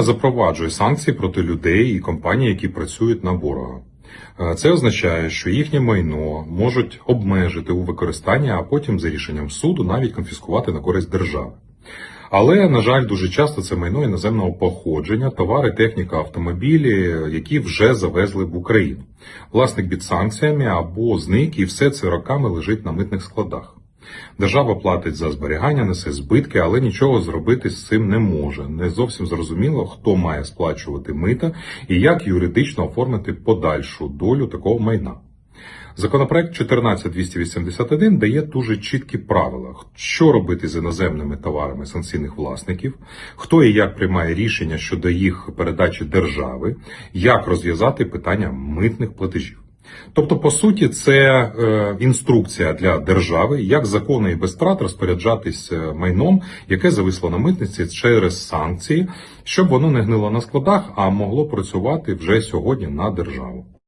запроваджує санкції проти людей і компаній, які працюють на ворога. Е, Це означає, що їхнє майно можуть обмежити у використанні, а потім за рішенням суду навіть конфіскувати на користь держави. Але, на жаль, дуже часто це майно іноземного походження, товари, техніка, автомобілі, які вже завезли в Україну. Власник під санкціями або зник, і все це роками лежить на митних складах. Держава платить за зберігання, несе збитки, але нічого зробити з цим не може. Не зовсім зрозуміло, хто має сплачувати мита і як юридично оформити подальшу долю такого майна. Законопроект 14281 дає дуже чіткі правила, що робити з іноземними товарами санкційних власників, хто і як приймає рішення щодо їх передачі держави, як розв'язати питання митних платежів. Тобто, по суті, це е, інструкція для держави, як законно і без втрат розпоряджатись е, майном, яке зависло на митниці через санкції, щоб воно не гнило на складах, а могло працювати вже сьогодні на державу.